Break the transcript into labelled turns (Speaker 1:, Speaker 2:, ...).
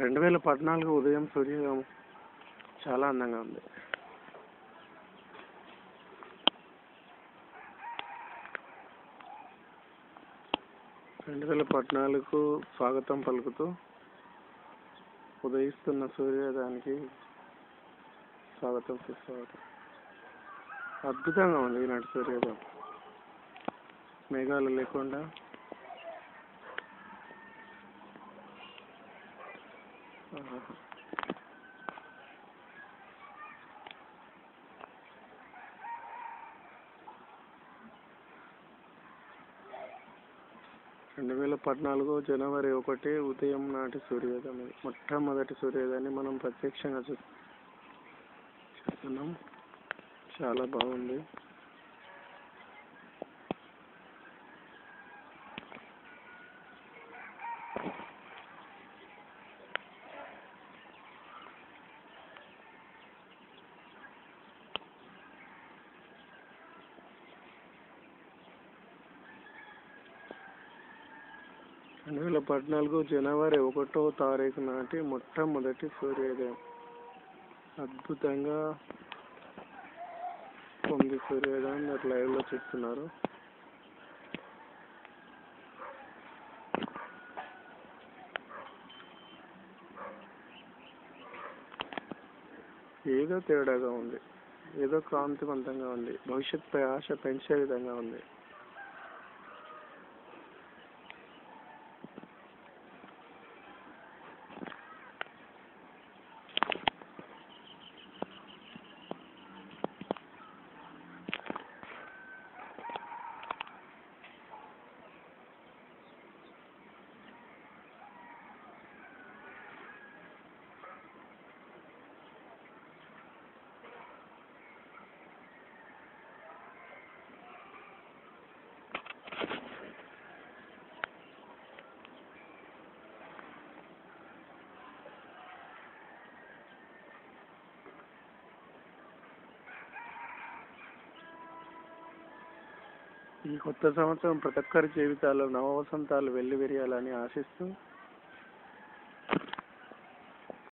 Speaker 1: రెండు వేల పద్నాలుగు ఉదయం సూర్యోదయం చాలా అందంగా ఉంది. రెండు వేల పద్నాలుగు స్వాగతం పలుకుతూ ఉదయిస్తున్న సూర్యోదయానికి స్వాగతం సుస్వాగతం. అద్భుతంగా ఉంది ఈనాటి సూర్యోదయం. మేఘాలు లేకుండా రెండు వేల పద్నాలుగు జనవరి ఒకటి ఉదయం నాటి సూర్యోదయం ఇది. మొట్టమొదటి సూర్యోదయాన్ని మనం ప్రత్యక్షంగా చూ చూస్తున్నాం చాలా బాగుంది రెండు వేల పద్నాలుగు జనవరి ఒకటో తారీఖు నాటి మొట్టమొదటి సూర్యోదయం అద్భుతంగా ఉంది సూర్యోదయం మీరు లైవ్లో చూస్తున్నారు ఏదో తేడాగా ఉంది. ఏదో కాంతివంతంగా ఉంది. భవిష్యత్తుపై ఆశ పెంచే విధంగా ఉంది. ఈ కొత్త సంవత్సరం ప్రతి ఒక్కరి జీవితాల్లో నవ వసంతాలు వెల్లివిరియాలని ఆశిస్తూ